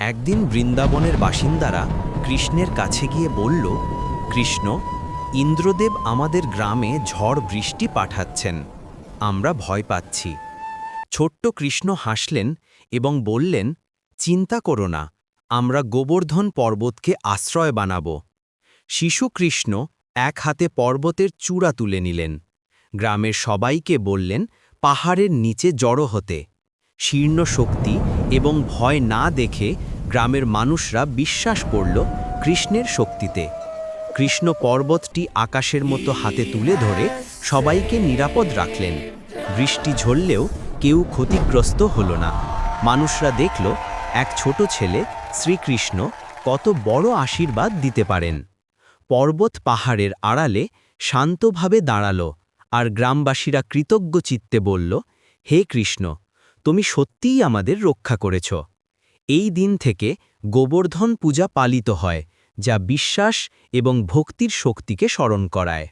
একদিন বৃন্দাবনের বাসিন্দারা কৃষ্ণের কাছে গিয়ে বলল, কৃষ্ণ, ইন্দ্রদেব আমাদের গ্রামে ঝড় বৃষ্টি পাঠাচ্ছেন। আমরা ভয় পাচ্ছি। ছোট্ট কৃষ্ণ হাসলেন এবং বললেন, চিন্তা করো না, আমরা গোবর্ধন পর্বতকে আশ্রয় বানাব। শিশু কৃষ্ণ এক হাতে পর্বতের চূড়া তুলে নিলেন। গ্রামের সবাইকে বললেন, পাহাড়ের নিচে জড়ো হতে। শীর্ণ শক্তি এবং ভয় না দেখে গ্রামের মানুষরা বিশ্বাস করল কৃষ্ণের শক্তিতে। কৃষ্ণ পর্বতটি আকাশের মতো হাতে তুলে ধরে সবাইকে নিরাপদ রাখলেন। বৃষ্টি ঝরলেও কেউ ক্ষতিগ্রস্ত হল না। মানুষরা দেখল, এক ছোট ছেলে শ্রীকৃষ্ণ কত বড় আশীর্বাদ দিতে পারেন। পর্বত পাহাড়ের আড়ালে শান্তভাবে দাঁড়াল আর গ্রামবাসীরা কৃতজ্ঞ চিত্তে বলল, হে কৃষ্ণ, তুমি সত্যিই আমাদের রক্ষা করেছ। এই দিন থেকে গোবর্ধন পূজা পালিত হয় যা বিশ্বাস এবং ভক্তির শক্তিকে স্মরণ করায়।